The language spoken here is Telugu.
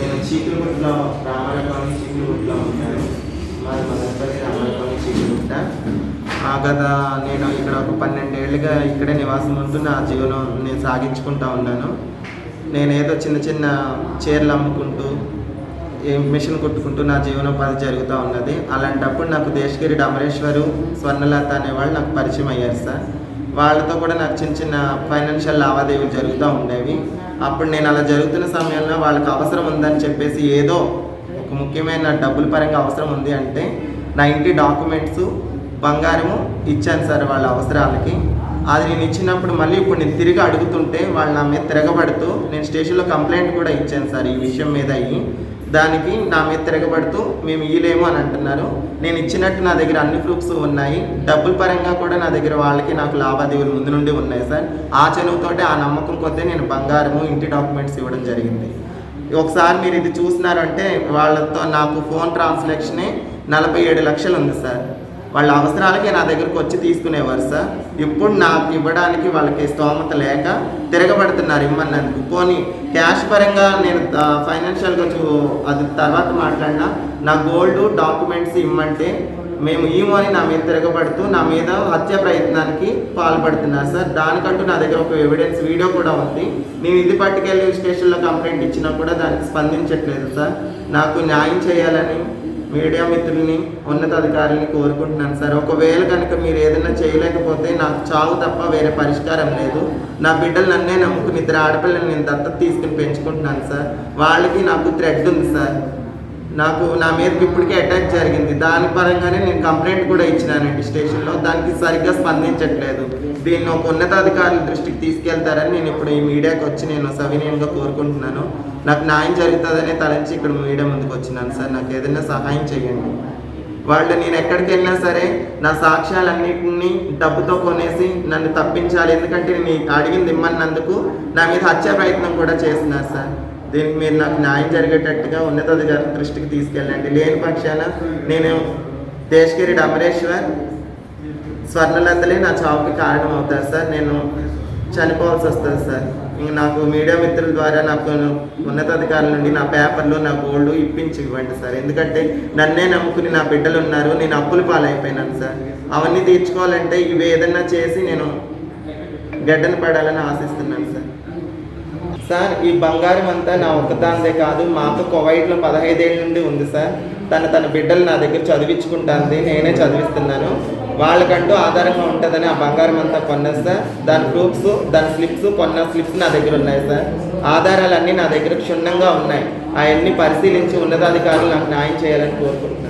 నేను చీకులగుట్లో రామాయణ చీకులగుట్లో ఉంటాను మాది మదనపల్లి రామాయణ చీకులగుట్ట ఆ గత నేను ఇక్కడ ఒక పన్నెండేళ్ళుగా ఇక్కడే నివాసం ఉంటూ నా జీవనం నేను సాగించుకుంటా ఉన్నాను. నేనేదో చిన్న చిన్న చీరలు అమ్ముకుంటూ మిషన్ కుట్టుకుంటూ నా జీవనోపాధి జరుగుతూ ఉన్నది. అలాంటప్పుడు నాకు దేశగిరి అమరేశ్వరు స్వర్ణలత అనేవాళ్ళు నాకు పరిచయం అయ్యారు సార్. వాళ్ళతో కూడా నాకు చిన్న చిన్న ఫైనాన్షియల్ లావాదేవీలు జరుగుతూ ఉండేవి. అప్పుడు నేను అలా జరుగుతున్న సమయంలో వాళ్ళకి అవసరం ఉందని చెప్పేసి ఏదో ఒక ముఖ్యమైన డబ్బుల పరంగా అవసరం ఉంది అంటే నా ఇంటి డాక్యుమెంట్స్ బంగారము ఇచ్చాను సార్ వాళ్ళ అవసరాలకి. అది నేను ఇచ్చినప్పుడు మళ్ళీ ఇప్పుడు నేను తిరిగి అడుగుతుంటే వాళ్ళు నా మీద తిరగబడుతూ నేను స్టేషన్లో కంప్లైంట్ కూడా ఇచ్చాను సార్ ఈ విషయం మీద అయ్యి. దానికి నా మీద తిరగబడుతూ మేము ఇయ్యలేము అని అంటున్నారు. నేను ఇచ్చినట్టు నా దగ్గర అన్ని ప్రూఫ్స్ ఉన్నాయి. డబ్బుల పరంగా కూడా నా దగ్గర వాళ్ళకి నాకు లావాదేవీలు ముందు నుండి ఉన్నాయి సార్. ఆ చనువుతోటి ఆ నమ్మకం కొద్దీ నేను బంగారము ఇంటి డాక్యుమెంట్స్ ఇవ్వడం జరిగింది. ఒకసారి మీరు ఇది చూసినారంటే వాళ్ళతో నాకు ఫోన్ ట్రాన్సాక్షనే నలభై ఏడు లక్షలు ఉంది సార్. వాళ్ళ అవసరాలకి నా దగ్గరకు వచ్చి తీసుకునేవారు సార్. ఇప్పుడు నాకు ఇవ్వడానికి వాళ్ళకి స్తోమత లేక తిరగబడుతున్నారు ఇమ్మన్నందుకు. పోనీ క్యాష్ పరంగా నేను ఫైనాన్షియల్గా చూ అది తర్వాత మాట్లాడినా నా గోల్డ్ డాక్యుమెంట్స్ ఇమ్మంటే మేము ఈమో అని నా మీద తిరగబడుతూ నా మీద హత్య ప్రయత్నానికి పాల్పడుతున్నారు సార్. దానికంటూ నా దగ్గర ఒక ఎవిడెన్స్ వీడియో కూడా ఉంది. నేను ఇది పట్టుకెళ్ళి స్టేషన్లో కంప్లైంట్ ఇచ్చినా కూడా దానికి స్పందించట్లేదు సార్. నాకు న్యాయం చేయాలని మీడియా మిత్రుల్ని ఉన్నతాధికారుల్ని కోరుకుంటున్నాను సార్. ఒకవేళ కనుక మీరు ఏదైనా చేయలేకపోతే నాకు చావు తప్ప వేరే పరిష్కారం లేదు. నా బిడ్డలు నన్నే నమ్ముకుని ఇద్దరు ఆడపిల్లని నేను దత్తత తీసుకుని పెంచుకుంటున్నాను సార్. వాళ్ళకి నాకు థ్రెడ్ ఉంది సార్. నాకు నా మీదకి ఇప్పటికే అటాక్ జరిగింది. దాని పరంగానే నేను కంప్లైంట్ కూడా ఇచ్చినానండి స్టేషన్లో. దానికి సరిగ్గా స్పందించట్లేదు. దీన్ని ఒక ఉన్నతాధికారుల దృష్టికి తీసుకెళ్తారని నేను ఇప్పుడు ఈ మీడియాకి వచ్చి నేను సవినయంగా కోరుకుంటున్నాను. నాకు న్యాయం జరుగుతుందనే తలంచి ఇక్కడ మీడియా ముందుకు వచ్చినాను సార్. నాకు ఏదైనా సహాయం చేయండి. వాళ్ళు నేను ఎక్కడికి వెళ్ళినా సరే నా సాక్ష్యాలన్నింటినీ డబ్బుతో కొనేసి నన్ను తప్పించాలి. ఎందుకంటే నేను అడిగింది ఇమ్మన్నందుకు నా మీద హత్య ప్రయత్నం కూడా చేస్తున్నారు సార్. దీనికి మీరు నాకు న్యాయం జరిగేటట్టుగా ఉన్నతాధికారుల దృష్టికి తీసుకెళ్ళండి. లేని పక్షాన నేను దేశగిరి అమరేశ్వర్ స్వర్ణలతలే నా చావుకి కారణం అవుతారు సార్. నేను చనిపోవాల్సి వస్తుంది సార్. ఇంక నాకు మీడియా మిత్రుల ద్వారా నాకు ఉన్నతాధికారుల నుండి నా పేపర్లు నా గోల్డ్ ఇప్పించి ఇవ్వండి సార్. ఎందుకంటే నన్నే నమ్ముకుని నా బిడ్డలు ఉన్నారు. నేను అప్పుల పాలైపోయినాను సార్. అవన్నీ తీర్చుకోవాలంటే ఇవి ఏదన్నా చేసి నేను గడ్డను పడాలని ఆశిస్తున్నాను సార్. సార్ ఈ బంగారం అంతా నా ఒక్కదానిదే కాదు మాకు కువైట్లో పదహైదేళ్ళ నుండి ఉంది సార్. తన తన బిడ్డలు నా దగ్గర చదివించుకుంటుంది నేనే చదివిస్తున్నాను. వాళ్ళకంటూ ఆధారంగా ఉంటుందని ఆ బంగారం అంతా కొన్నాను సార్. దాని ప్రూఫ్స్ దాని స్లిప్స్ కొన్న స్లిప్స్ నా దగ్గర ఉన్నాయి సార్. ఆధారాలన్నీ నా దగ్గర క్షుణ్ణంగా ఉన్నాయి. అవన్నీ పరిశీలించి ఉన్నతాధికారులు నాకు న్యాయం చేయాలని కోరుకుంటున్నాను.